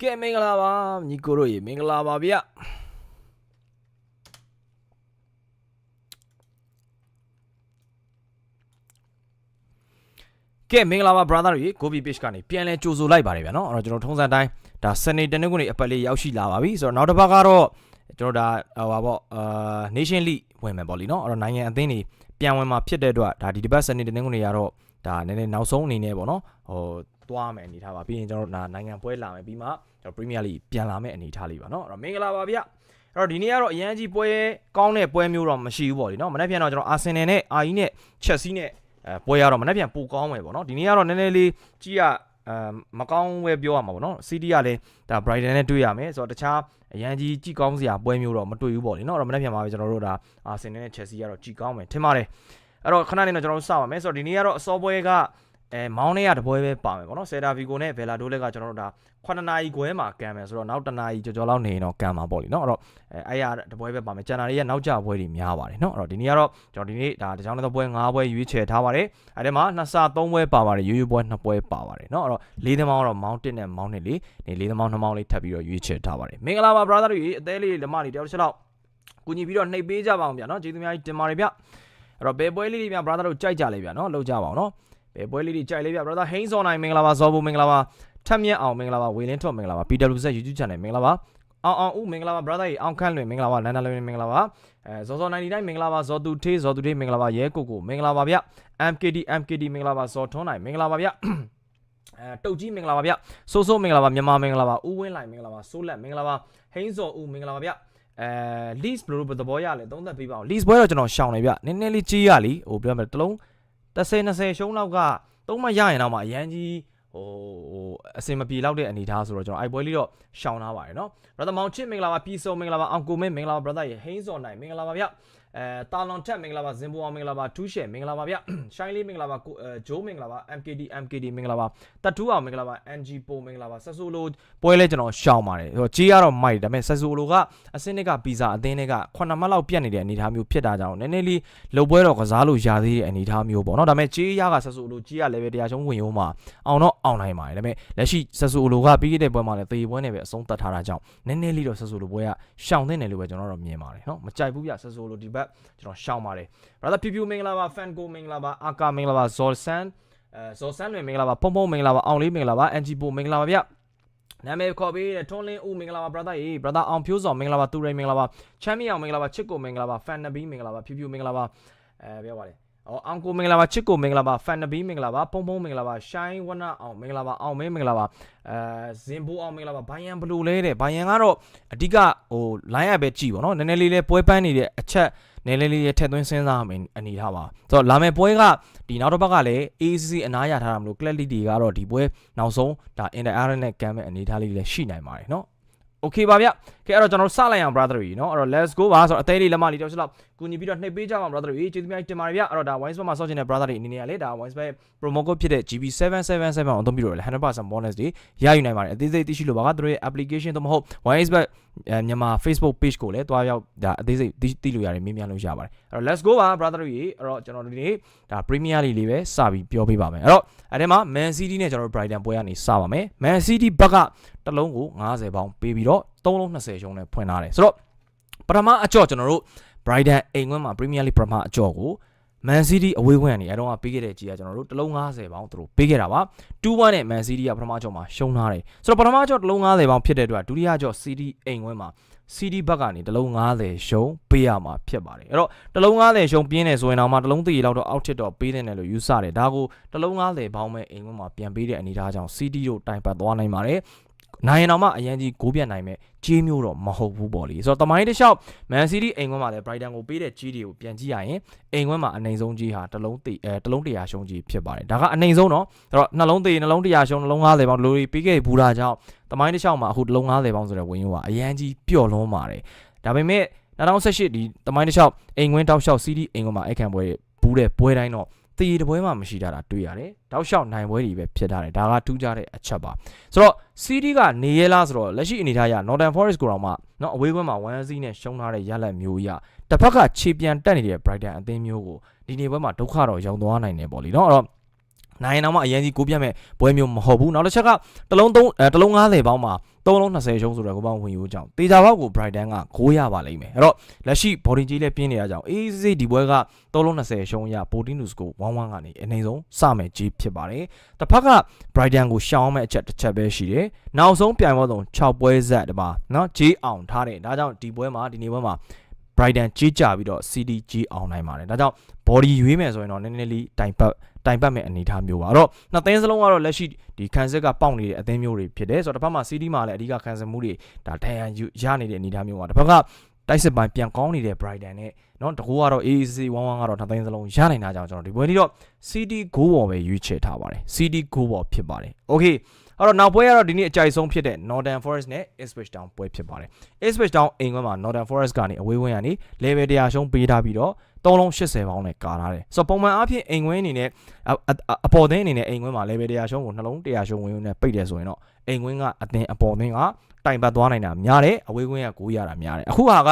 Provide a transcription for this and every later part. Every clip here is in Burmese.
ကဲမင်္ဂလာပါညီကိုတို့ရေမင်္ဂလာပါဗျကဲမင်္ဂလာပါ brother တွေ Gobi page ကနေပြန်လဲကြိုဆိုလိုက်ပါတယ်ဗျာနော်အဲ့တော့ကျွန်တော်ထုံးစံတိုင်းဒါစနေတနင်္ဂနွေအပတ်လေးရောက်ရှိလာပါပြီဆိုတော့နောက်တစ်ပတ်ကတော့ကျွန်တော်ဒါဟိုပါပေါ့အာ Nation League ဝင်မယ်ပေါ့လीနော်အဲ့တော့နိုင်ငံအသင်းတွေပြန်ဝင်มาဖြစ်တဲ့အတွက်ဒါဒီတစ်ပတ်စနေတနင်္ဂနွေရတော့ဒါနည်းနည်းနောက်ဆုံးအနေနဲ့ပေါ့နော်ဟို သွားမယ်အနေထားပါပြီးရင်ကျွန်တော်တို့ဒါနိုင်ငံပွဲလာမယ်ပြီးမှကျွန်တော် Premier League ပြန်လာမယ့်အနေထားလေးပါနော်အဲ့တော့မင်္ဂလာပါဗျအဲ့တော့ဒီနေ့ကတော့အရန်ကြီးပွဲကောင်းတဲ့ပွဲမျိုးတော့မရှိဘူးပေါ့လीနော်မနေ့ပြန်တော့ကျွန်တော်အာဆင်နယ်နဲ့အာကြီးနဲ့ချက်စီနဲ့အဲပွဲရတော့မနေ့ပြန်ပိုကောင်းမယ်ပေါ့နော်ဒီနေ့ကတော့နည်းနည်းလေးကြည့်ရအဲမကောင်းပဲပြောရမှာပေါ့နော် CD ကလည်းဒါ Brighton နဲ့တွေ့ရမယ်ဆိုတော့တခြားအရန်ကြီးကြည့်ကောင်းစရာပွဲမျိုးတော့မတွေ့ဘူးပေါ့လीနော်အဲ့တော့မနေ့ပြန်မှာပဲကျွန်တော်တို့ဒါအာဆင်နယ်နဲ့ချက်စီကတော့ကြည့်ကောင်းမယ်ထင်ပါတယ်အဲ့တော့ခဏနေတော့ကျွန်တော်တို့စပါမယ်ဆိုတော့ဒီနေ့ကတော့အစောပွဲက အဲမောင်းနေရတပွဲပဲပါမယ်ပေါ့နော်ဆယ်ဒါဗီကိုနဲ့ဘယ်လာဒိုလက်ကကျွန်တော်တို့ဒါ9နာရီခွဲမှာကန်မယ်ဆိုတော့နောက်တနာရီကြော်ကြော်လောက်နေရင်တော့ကန်မှာပေါ့လीနော်အဲ့တော့အဲအဲ့ရတပွဲပဲပါမယ်ကျန်တာတွေရဲ့နောက်ကျပွဲတွေများပါတယ်နော်အဲ့တော့ဒီနေ့ကတော့ကျွန်တော်ဒီနေ့ဒါတကြောင်တဲ့ပွဲ9ပွဲရွေးချယ်ထားပါတယ်အဲ့ဒီမှာနှစ်ဆ3ပွဲပါပါတယ်ရိုးရိုးပွဲ2ပွဲပါပါတယ်နော်အဲ့တော့လေးသမောင်းကတော့မောင်း1နဲ့မောင်း2လေးနေလေးသမောင်း2မောင်းလေးထပ်ပြီးတော့ရွေးချယ်ထားပါတယ်မင်္ဂလာပါ brother တွေအသေးလေးလက်မလေးတယောက်တစ်ချက်လောက်ကူညီပြီးတော့နှိပ်ပေးကြပါအောင်ဗျာနော်ကျေးဇူးများကြီးတင်ပါတယ်ဗျအဲ့တော့ဘယ်ပွဲလေးတွေဗျာ brother တို့ကြိုက်ကြလေဗျာနော်လောက်ကြပါအောင်နော် ဘယ်ပွဲလေးတွေကြိုက်လေဗျာ brother ဟိန်းစောနိုင်မင်္ဂလာပါဇော်ဘူမင်္ဂလာပါထက်မြက်အောင်မင်္ဂလာပါဝေလင်းထွတ်မင်္ဂလာပါ PWZ YouTube channel မင်္ဂလာပါအောင်အောင်ဦးမင်္ဂလာပါ brother ကြီးအောင်ခန့်လွင်မင်္ဂလာပါလန်ဒန်လွင်မင်္ဂလာပါအဲဇော်ဇော်99မင်္ဂလာပါဇော်သူထေးဇော်သူထေးမင်္ဂလာပါရဲကိုကိုမင်္ဂလာပါဗျ MKD MKD မင်္ဂလာပါဇော်ထွန်းနိုင်မင်္ဂလာပါဗျအဲတုတ်ကြီးမင်္ဂလာပါဗျစိုးစိုးမင်္ဂလာပါမြန်မာမင်္ဂလာပါဦးဝင်းလိုက်မင်္ဂလာပါစိုးလက်မင်္ဂလာပါဟိန်းစော်ဦးမင်္ဂလာပါဗျအဲ lease ဘယ်လိုသဘောရလဲသုံးသက်ပေးပါဦး lease ဘွဲတော့ကျွန်တော်ရှောင်နေဗျနည်းနည်းလေးကြီးရလीဟိုပြောမယ်တစ်လုံး 30 20ရှုံးလောက်ကသုံးမရရင်တော့မှအရန်ကြီးဟိုဟိုအစင်မပြေလောက်တဲ့အနေထားဆိုတော့ကျွန်တော်အိုက်ပွဲလေးတော့ရှောင်ထားပါတယ်เนาะ brother မောင်ချစ်မင်္ဂလာပါပြည်စုံမင်္ဂလာပါအောင်ကိုမင်းမင်္ဂလာပါ brother ရေဟိန်းစော်နိုင်မင်္ဂလာပါဗျ အဲတာလွန်ထက်မင်္ဂလာပါဇင်ဘူအောင်မင်္ဂလာပါထူးရှယ်မင်္ဂလာပါဗျရှိုင်းလေးမင်္ဂလာပါကိုဂျိုးမင်္ဂလာပါ MKD MKD မင်္ဂလာပါတတူအောင်မင်္ဂလာပါ NG ပိုမင်္ဂလာပါဆက်ဆိုလိုပွဲလဲကျွန်တော်ရှောင်ပါတယ်ဆိုတော့ကြီးကတော့မိုက်ဒါပေမဲ့ဆက်ဆိုလိုကအစင်းတွေကပီဇာအသင်းတွေက9မှတ်လောက်ပြတ်နေတဲ့အနေအထားမျိုးဖြစ်တာကြောင့်နည်းနည်းလေးလှုပ်ပွဲတော့ကစားလို့ရသေးတဲ့အနေအထားမျိုးပေါ့နော်ဒါပေမဲ့ကြီးရကဆက်ဆိုလိုကြီးရလည်းပဲတရားရှုံးဝင်ရုံးမှာအောင်တော့အောင်နိုင်ပါတယ်ဒါပေမဲ့လက်ရှိဆက်ဆိုလိုကပြီးခဲ့တဲ့ပွဲမှာလည်းသေပွဲနဲ့ပဲအဆုံးသတ်ထားတာကြောင့်နည်းနည်းလေးတော့ဆက်ဆိုလိုပွဲကရှောင်သင့်တယ်လို့ပဲကျွန်တော်တို့မြင်ပါတယ်နော်မကြိုက်ဘူးပြဆက်ဆိုလိုဒီဘက်ကျွန်တော်ရှောင်ပါတယ် brother ဖြူဖြူမင်္ဂလာပါ fan go မင်္ဂလာပါအာကာမင်္ဂလာပါဇော်ဆန်အဲဇော်ဆန်လွင်မင်္ဂလာပါဖုံဖုံမင်္ဂလာပါအောင်လေးမင်္ဂလာပါ NG ပိုမင်္ဂလာပါဗျနာမည်ခေါ်ပေးတဲ့ထွန်းလင်းဦးမင်္ဂလာပါ brother ရေ brother အောင်ဖြိုးစော်မင်္ဂလာပါသူရိန်မင်္ဂလာပါချမ်းမြေအောင်မင်္ဂလာပါချစ်ကိုမင်္ဂလာပါ fan နဘီမင်္ဂလာပါဖြူဖြူမင်္ဂလာပါအဲပြောပါလေအော်အောင်ကိုမင်္ဂလာပါချစ်ကိုမင်္ဂလာပါဖန်နဘီမင်္ဂလာပါဖုံဖုံမင်္ဂလာပါရှိုင်းဝနအောင်မင်္ဂလာပါအောင်မင်းမင်္ဂလာပါအဲဇင်ဘိုအောင်မင်္ဂလာပါဘိုင်ယန်ဘလူးလဲတဲ့ဘိုင်ယန်ကတော့အဓိကဟို line ရပဲကြည့်ပါတော့နည်းနည်းလေးလဲပွဲပန်းနေတဲ့အချက် နည်းနည်းလေးထည့်သွင်းစဉ်းစားမယ်အနေထားပါဆိုတော့လာမယ့်ပွဲကဒီနောက်တစ်ပတ်ကလည်း ACC အနားရထားတာမလို့ Clarity တွေကတော့ဒီပွဲနောက်ဆုံးဒါ Inter Ireland နဲ့ကမ်းမဲ့အနေထားလေးလည်းရှိနိုင်ပါတယ်เนาะ okay ပါဗျကဲအဲ့တော့ကျွန်တော်တို့စလိုက်အောင် brother ကြီးเนาะအဲ့တော့ let's go ပါဆိုတော့အသေးလေးလက်မလေးတောက်ချက်လောက်ကူညီပြီးတော့နှိပ်ပေးကြပါ brother ကြီးကျေးဇူးများတင်ပါတယ်ဗျအဲ့တော့ဒါ wines မှာစောချင်တဲ့ brother တွေအနေနဲ့ကလေဒါ wines promo code ဖြစ်တဲ့ GB777 ကိုအသုံးပြုလို့လည်း100% bonus တွေရယူနိုင်ပါတယ်အသေးစိတ်သိရှိလို့ပါကသူတို့ရဲ့ application သို့မဟုတ် wines မြန်မာ Facebook page ကိုလည်းတွားရောက်ဒါအသေးစိတ်သိလို့ရတယ်မြင်မြန်လို့ရပါတယ်အဲ့တော့ let's go ပါ brother ကြီးအဲ့တော့ကျွန်တော်ဒီနေ့ဒါ Premier League လေးပဲစပြီးပြောပေးပါမယ်အဲ့တော့အဲ့ဒီမှာ Man City နဲ့ကျွန်တော်တို့ Brighton ပွဲကနေစပါမယ် Man City ဘက်က တစ်လုံးကို90ပေါင်းပေးပြီးတော့3လုံး20ရှုံးနဲ့ဖွင့်ထားတယ်ဆိုတော့ပထမအကြော့ကျွန်တော်တို့ Brighton အိမ်ခွင်းမှာ Premier League ပထမအကြော့ကို Man City အဝေးခွင့်ကနေအဲတော့ကပေးခဲ့တဲ့ကြီးကကျွန်တော်တို့တစ်လုံး90ပေါင်းသူတို့ပေးခဲ့တာပါ2-1နဲ့ Man City ကပထမအကြော့မှာရှုံးထားတယ်ဆိုတော့ပထမအကြော့တစ်လုံး90ပေါင်းဖြစ်တဲ့အတွက်ဒုတိယအကြော့ City အိမ်ခွင်းမှာ CD ဘက်ကနေတလုံး90ရှုံးပေးရမှာဖြစ်ပါတယ်အဲ့တော့တလုံး90ရှုံးပြင်းနေဆိုရင်တော့မှတလုံးသေးလောက်တော့အောက်ထစ်တော့ပေးနေတယ်လို့ယူဆတယ်ဒါကိုတလုံး90ပေါင်းမဲ့အိမ်ခွန်းမှာပြန်ပေးတဲ့အနေအထားကြောင့် CD တို့တိုင်ပတ်သွားနိုင်ပါတယ် နိုင်ရင်တော့မှအရန်ကြီးဂိုးပြတ်နိုင်မဲ့ကြေးမျိုးတော့မဟုတ်ဘူးပေါ့လေဆိုတော့တမိုင်းတစ်လျှောက် Man City အိမ်ခွန်းမှာလည်း Brighton ကိုပေးတဲ့ကြေးတွေကိုပြန်ကြည့်ရရင်အိမ်ခွန်းမှာအနိုင်ဆုံးကြေးဟာတလုံးတေအဲတလုံးတရာရှုံးကြေးဖြစ်ပါတယ်ဒါကအနိုင်ဆုံးတော့ဆိုတော့နှလုံးတေနှလုံးတရာရှုံးနှလုံး90ပေါင်းလိုရီပေးခဲ့ဘူးတာကြောင့်တမိုင်းတစ်လျှောက်မှာအခုတလုံး90ပေါင်းဆိုတဲ့ဝင်ရိုးကအရန်ကြီးပျော့လွန်းပါတယ်ဒါပေမဲ့2018ဒီတမိုင်းတစ်လျှောက်အိမ်ခွန်းတောက်လျှောက် City အိမ်ခွန်းမှာအိတ်ခံပွဲဘူးတဲ့ပွဲတိုင်းတော့ သေတပွဲမှမရှိတာတာတွေ့ရတယ်တောက်လျှောက်နိုင်ပွဲတွေပဲဖြစ်တာတယ်ဒါကထူးခြားတဲ့အချက်ပါဆိုတော့ CD ကနေရလားဆိုတော့လက်ရှိအနေထားအရ Northern Forest ကိုတော့မှနော်အဝေးကွင်းမှာ1-0နဲ့ရှုံးထားတဲ့ရလဒ်မျိုးအရတစ်ဖက်ကခြေပြန်တက်နေတဲ့ Brighton အသင်းမျိုးကိုဒီနေ့ပွဲမှာဒုက္ခတော့ရောက်သွားနိုင်တယ်ပေါ့လေနော်အဲ့တော့ နိုင်ရင်တော့မှအရင်ကြီးကိုပြတ်မဲ့ပွဲမျိုးမဟုတ်ဘူးနောက်တစ်ချက်ကတစ်လုံး3အဲတစ်လုံး90ပေါင်းမှာ3လုံး20ရှုံးဆိုတော့ကိုပေါင်းဝင်ယူကြောင်းတေချာဘောက်ကို Brighton က9ရပါလိမ့်မယ်အဲ့တော့လက်ရှိ body ကြီးလည်းပြင်းနေတာကြောင့်အေးစေးဒီပွဲက3လုံး20ရှုံးရ14 score 11ကနေအနေဆုံးစမယ်ကြီးဖြစ်ပါတယ်တစ်ဖက်က Brighton ကိုရှောင်းမဲ့အချက်တစ်ချက်ပဲရှိတယ်နောက်ဆုံးပြိုင်ပွဲဆုံး6ပွဲဆက်တပါနော်ကြီးအောင်ထားတယ်ဒါကြောင့်ဒီပွဲမှာဒီနေ့ပွဲမှာ Brighton ကြီးကြပြီးတော့ CD ကြီးအောင်နိုင်ပါတယ်ဒါကြောင့် body ရွေးမယ်ဆိုရင်တော့နည်းနည်းလေးတိုင်ပတ် တိုင်ပတ်မဲ့အနေအထားမျိုးပါအဲ့တော့နှစ်သင်းစလုံးကတော့လက်ရှိဒီခံစစ်ကပေါက်နေတဲ့အသင်းမျိုးတွေဖြစ်တယ်ဆိုတော့တစ်ဖက်မှာ CD မှာလည်းအဓိကခံစစ်မှုတွေဒါဒဏ်ရာယူရနေတဲ့အနေအထားမျိုးပါတစ်ဖက်ကတိုက်စစ်ပိုင်းပြန်ကောင်းနေတဲ့ Brighton နဲ့เนาะတကူကတော့ AAC 11ကတော့နှစ်သင်းစလုံးရနိုင်တာကြောင့်ကျွန်တော်ဒီပွဲလေးတော့ CD goal ပေါ်ပဲရွေးချယ်ထားပါတယ် CD goal ပေါ်ဖြစ်ပါတယ် okay အဲ့တော့နောက်ပွဲကတော့ဒီနေ့အကြိုက်ဆုံးဖြစ်တဲ့ Northern Forest နဲ့ Ipswich Town ပွဲဖြစ်ပါတယ် Ipswich Town အိမ်ခွဲမှာ Northern Forest ကနေအဝေးဝန်းကနေ level 100ရှုံးပေးထားပြီးတော့ 3လုံး80ပေါင်းနဲ့ကာထားတယ်ဆိုတော့ပုံမှန်အားဖြင့်အိမ်ခွဲအနေနဲ့အအအပေါ်သင်းအနေနဲ့အိမ်ခွဲမှာ level 100ရှုံးကိုနှလုံး100ရှုံးဝင်ဝင်နဲ့ပိတ်တယ်ဆိုရင်တော့အိမ်ခွင်းကအသင်းအပေါ်သင်းကတိုင်ပတ်သွားနိုင်တာများတယ်အဝေးခွင်းက9ရတာများတယ်အခုဟာက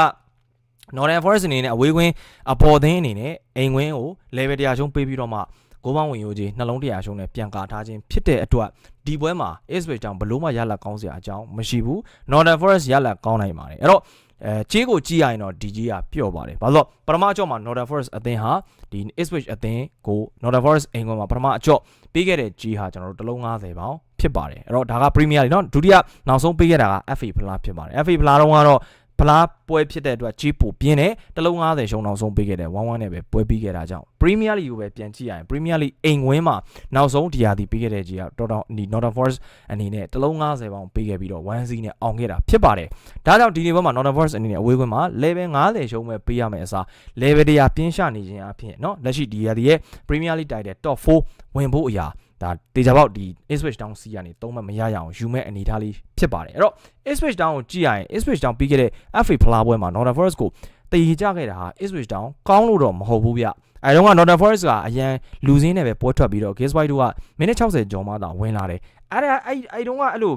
Northern Forest အနေနဲ့အဝေးခွင်းအပေါ်သင်းအနေနဲ့အိမ်ခွင်းကို level 100ရှုံးပေးပြီးတော့မှ ကိုပေါင်းဝင်ရိုးကြီးနှလုံး100ရှုံးနဲ့ပြန်ကာထားခြင်းဖြစ်တဲ့အတွက်ဒီပွဲမှာ Ipswich Town ဘလို့မှရလက်ကောင်းစရာအကြောင်းမရှိဘူး Northern Forest ရလက်ကောင်းနိုင်ပါတယ်အဲ့တော့အဲကြေးကိုကြည့်ရရင်တော့ဒီကြီးကပျော့ပါတယ်ဘာလို့ပထမအကြော့မှာ Northern Forest အသင်းဟာဒီ Ipswich အသင်းကို Northern Forest အိမ်ကွန်းမှာပထမအကြော့ပေးခဲ့တဲ့ကြီးဟာကျွန်တော်တို့တစ်လုံး90ပေါင်ဖြစ်ပါတယ်အဲ့တော့ဒါက Premier League เนาะဒုတိယနောက်ဆုံးပေးခဲ့တာက FA ဖလားဖြစ်ပါတယ် FA ဖလားတော့ကတော့ ဖလားပွဲဖြစ်တဲ့အတွက်ကြီးပိုပြင်းတယ်တစ်လုံး90ရှုံနောက်ဆုံးပေးခဲ့တယ်1-1နဲ့ပဲပွဲပြီးခဲ့တာကြောင့် Premier League ကိုပဲပြန်ကြည့်ရရင် Premier League အိမ်ဝင်းမှာနောက်ဆုံးဒီယာဒီပေးခဲ့တဲ့ကြီးကတော်တော်ဒီ Northern Forest အနေနဲ့တစ်လုံး90ပေါင်ပေးခဲ့ပြီးတော့1-0နဲ့အောင်ခဲ့တာဖြစ်ပါတယ်ဒါကြောင့်ဒီနေ့ပွဲမှာ Northern Forest အနေနဲ့အဝေးကွင်းမှာ level 90ရှုံးပဲပေးရမယ်အစား level 100ပြင်းရှနေခြင်းအဖြစ်เนาะလက်ရှိဒီယာဒီရဲ့ Premier League တိုက်တဲ့ top 4ဝင်ဖို့အရာ ဒါတေချာပေါက်ဒီ Ipswich Town စီကနေသုံးမှတ်မရရအောင်ယူမဲ့အနေအထားလေးဖြစ်ပါတယ်အဲ့တော့ Ipswich Town ကိုကြည့်ရရင် Ipswich Town ပြီးခဲ့တဲ့ FA ဖလားပွဲမှာ Northern Forest ကိုတည်ကြခဲ့တာဟာ Ipswich Town ကောင်းလို့တော့မဟုတ်ဘူးဗျအဲတော့က Northern Forest ကအရန်လူစင်းနဲ့ပဲပွဲထွက်ပြီးတော့ Gates White တို့ကမိနစ်60ကျော်မှသာဝင်လာတယ်အဲ့ဒါအဲ့အဲ့တုန်းကအဲ့လို